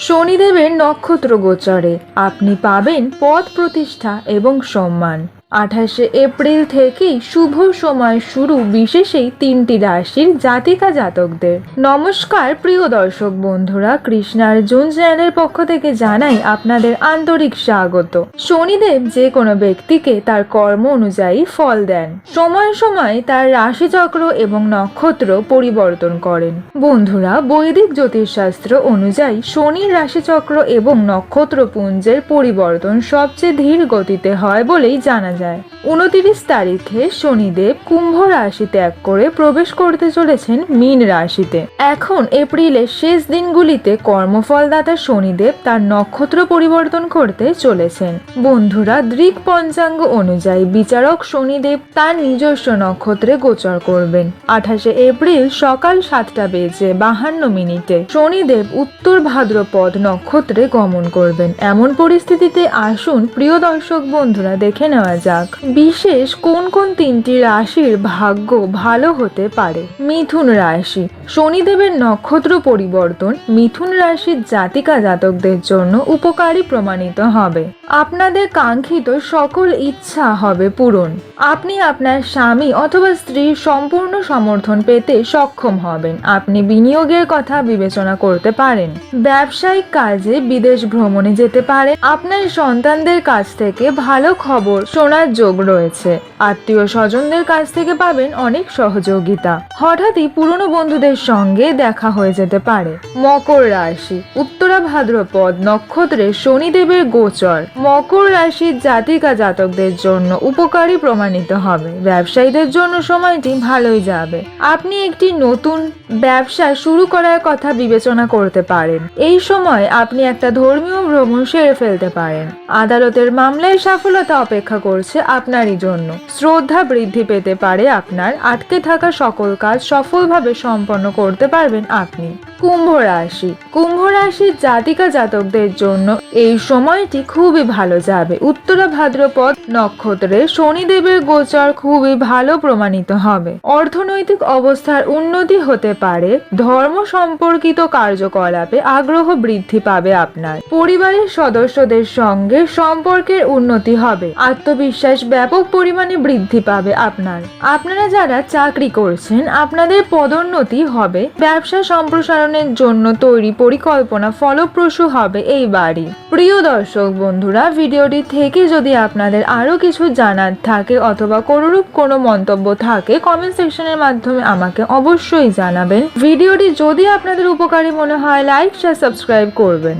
শনিদেবের নক্ষত্র গোচরে আপনি পাবেন পদ প্রতিষ্ঠা এবং সম্মান। আঠাশে এপ্রিল থেকেই শুভ সময় শুরু বিশেষেই তিনটি রাশির জাতিকা জাতকদের। নমস্কার প্রিয় দর্শক বন্ধুরা কৃষ্ণার্জুন চ্যানেলের পক্ষ থেকে জানাই আপনাদের আন্তরিক স্বাগত। শনিদেব যে কোনো ব্যক্তিকে তার কর্ম অনুযায়ী ফল দেন। সময় সময় তার রাশিচক্র এবং নক্ষত্র পরিবর্তন করেন। বন্ধুরা, বৈদিক জ্যোতিষশাস্ত্র অনুযায়ী শনির রাশিচক্র এবং নক্ষত্র পুঞ্জের পরিবর্তন সবচেয়ে ধীর গতিতে হয় বলেই জানা যায়। উনতিরিশ তারিখে শনিদেব কুম্ভ রাশি ত্যাগ করে প্রবেশ করতে চলেছেন মীন রাশিতে। এখন এপ্রিলের শেষ দিনগুলিতে কর্মফলদাতা শনিদেব তার নক্ষত্র পরিবর্তন করতে চলেছেন। বন্ধুরা, দৃক পঞ্চাঙ্গ অনুযায়ী বিচারক শনিদেব তার নিজস্ব নক্ষত্রে গোচর করবেন। আঠাশে এপ্রিল সকাল সাতটা বেজে বাহান্ন মিনিটে শনিদেব উত্তর ভাদ্রপদ নক্ষত্রে গমন করবেন। এমন পরিস্থিতিতে আসুন, প্রিয় দর্শক বন্ধুরা, দেখে নেওয়া যাক, বিশেষ কোন কোন তিনটি রাশির ভাগ্য ভালো হতে পারে? মিথুন রাশি, শনিদেবের নক্ষত্র পরিবর্তন মিথুন রাশির জাতিকা জাতকদের জন্য উপকারী প্রমাণিত হবে। আপনাদের কাঙ্ক্ষিত সকল ইচ্ছা হবে পূরণ। আপনি আপনার স্বামী অথবা স্ত্রীর সম্পূর্ণ সমর্থন পেতে সক্ষম হবেন। আপনি বিনিয়োগের কথা বিবেচনা করতে পারেন। ব্যবসায়িক কাজে বিদেশ ভ্রমণে যেতে পারেন। আপনার সন্তানদের কাছ থেকে ভালো খবর শোনার যোগ রয়েছে। আত্মীয় স্বজনদের কাছ থেকে পাবেন অনেক সহযোগিতা। হঠাৎই পুরনো বন্ধুদের সঙ্গে দেখা হয়ে যেতে পারে। মকর রাশি, উত্তরা ভাদ্রপদ নক্ষত্রে শনিদেবের গোচর। মকর রাশির জাতিকা জাতকদের জন্য উপকারী প্রমাণিত হবে। ব্যবসায়ীদের জন্য সময়টি ভালোই যাবে। আপনি একটি নতুন ব্যবসা শুরু করার কথা বিবেচনা করতে পারেন। এই সময় আপনি একটা ধর্মীয় ভ্রমণ সেরে ফেলতে পারেন। আদালতের মামলায় সফলতা অপেক্ষা করছে। আপনারই জন্য। শ্রদ্ধা বৃদ্ধি পেতে পারে আপনার। আটকে থাকা সকল কাজ সফলভাবে সম্পন্ন করতে পারবেন আপনি। কুম্ভ রাশি। কুম্ভ রাশির জাতিকা জাতকদের জন্য এই সময়টি খুবই ভালো যাবে। উত্তরা ভাদ্রপদ নক্ষত্রে শনিদেবের গোচর খুবই ভালো প্রমাণিত হবে। অর্থনৈতিক অবস্থার উন্নতি হতে পারে। ধর্ম সম্পর্কিত কার্যকলাপে আগ্রহ বৃদ্ধি পাবে আপনার। পরিবারের সদস্যদের সঙ্গে সম্পর্কের উন্নতি হবে। আত্মবিশ্বাস ব্যাপক পরিমাণে বৃদ্ধি পাবে আপনার। আপনারা যারা চাকরি করছেন, আপনাদের পদোন্নতি হবে। ব্যবসা সম্প্রসারণের জন্য তৈরি পরিকল্পনা ফলপ্রসূ হবে এই বাড়ি। প্রিয় দর্শক বন্ধুরা, ভিডিওটি থেকে যদি আপনাদের আরও কিছু জানার থাকে অথবা কোনোরূপ কোনো মন্তব্য থাকে কমেন্ট সেকশনের মাধ্যমে আমাকে অবশ্যই জানাবেন। ভিডিওটি যদি আপনাদের উপকারী মনে হয় লাইক শেয়ার সাবস্ক্রাইব করবেন।